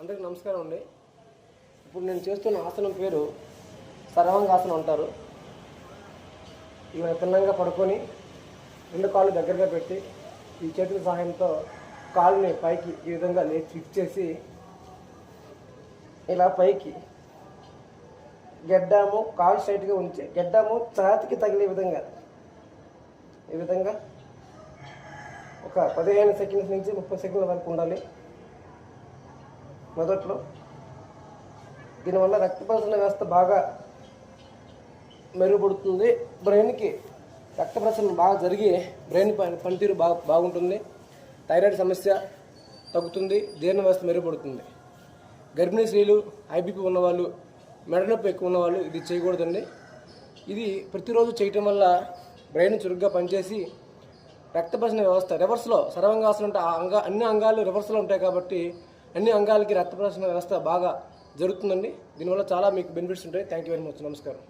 అందరికీ నమస్కారం అండి. ఇప్పుడు నేను చేస్తున్న ఆసనం పేరు సర్వాంగాసనం అంటారు. ఇవి తిన్నంగా పడుకొని రెండు కాళ్ళు దగ్గరగా పెట్టి ఈ చేతుల సహాయంతో కాళ్ళని పైకి ఈ విధంగా లేచి ఫిక్స్ చేసి ఇలా పైకి గెడ్డాము కాలు స్ట్రైట్గా ఉంచి గెడ్డాము ఛాతికి తగిలే విధంగా ఈ విధంగా ఒక పదిహేను సెకండ్స్ నుంచి ముప్పై సెకండ్ల వరకు ఉండాలి. మొదట్లో దీనివల్ల రక్త ప్రసరణ వ్యవస్థ బాగా మెరుగుపడుతుంది. బ్రెయిన్కి రక్త ప్రసరణ బాగా జరిగి బ్రెయిన్ పనితీరు బాగా బాగుంటుంది. థైరాయిడ్ సమస్య తగ్గుతుంది. జీర్ణ వ్యవస్థ మెరుగుపడుతుంది. గర్భిణీ స్త్రీలు ఐబీపీ ఉన్నవాళ్ళు మెడనొప్పి ఎక్కువ ఉన్నవాళ్ళు ఇది చేయకూడదండి. ఇది ప్రతిరోజు చేయటం వల్ల బ్రెయిన్ చురుగ్గా పనిచేసి రక్త ప్రసరణ వ్యవస్థ రివర్స్లో సర్వంగాసనం అంటే ఆ అంగా అన్ని అంగాలు రివర్స్లో ఉంటాయి కాబట్టి అన్ని అంగాలకి రక్త ప్రసరణ వ్యవస్థ బాగా జరుగుతుందండి. దీనివల్ల చాలా మీకు బెనిఫిట్స్ ఉంటాయి. థ్యాంక్ యూ వెరీ మచ్ నమస్కారం.